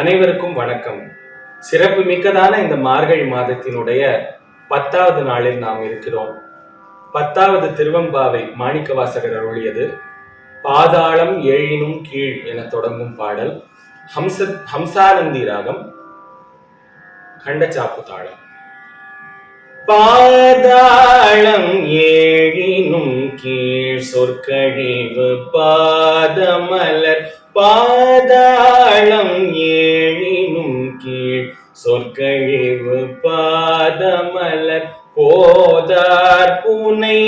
அனைவருக்கும் வணக்கம். சிறப்பு மிக்கதான இந்த மார்கழி மாதத்தினுடைய பத்தாவது நாளில் நாம் இருக்கிறோம். பத்தாவது திருவம்பாவை மாணிக்கவாசகர் அருளியது பாதாளம் ஏழினும் கீழ் என தொடங்கும் பாடல் ஹம்ச ஹம்சானந்தி ராகம் கண்டச்சாப்பு தாளம். பாதாளம் ஏ சொற்கழிவு பாதமலர் பாதாளம் ஏழினும் கீழ். சொற்கழிவு பாதமலர் போதார் புனை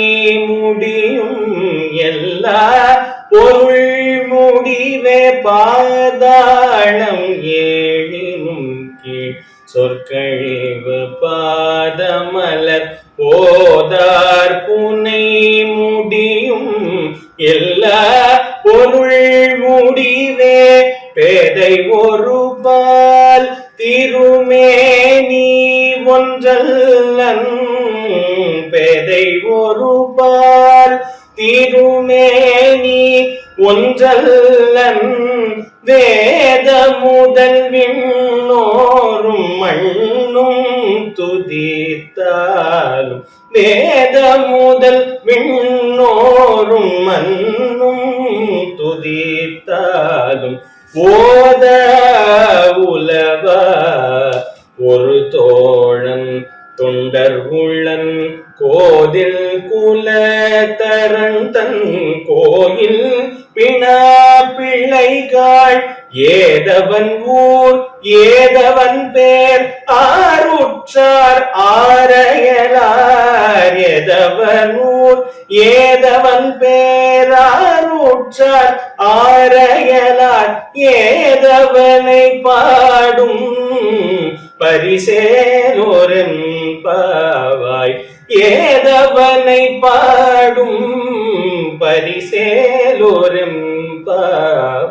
முடியும் எல்லா பொருள் முடிவே பாதாளம் ஏழினும் கீழ். சொற்கழிவு பாதமலர் போதார் புனை முடியும் எல்லா பொருள் முடிவே பேதை ஒரு பால் திருமேனி ஒன்றல்லன். பேதை ஒரு பால் திருமேனி ஒன்றல்லன். வேத முதல் விண்ணோரும் மண் துதித்தாலும் வேத முதல் விண்ணோரும் மண்ணும் துதித்தாலும் ஓத உலவ ஒரு தோழன் தொண்டர் உள்ளன் கோதில் குல தரன் தன் கோயில் பிணா பிள்ளைகாள் ஏதவன் ஊர் ஏதவன் பேர் ஆருற்றார் ஆரைய ஏதவனூர் ஏதவன் பேராரூற்றார் ஆரையலார் ஏதவனை பாடும் பரிசேலோரன் பாவாய். ஏதவனை பாடும் பரிசேலோரம் பாவாய்.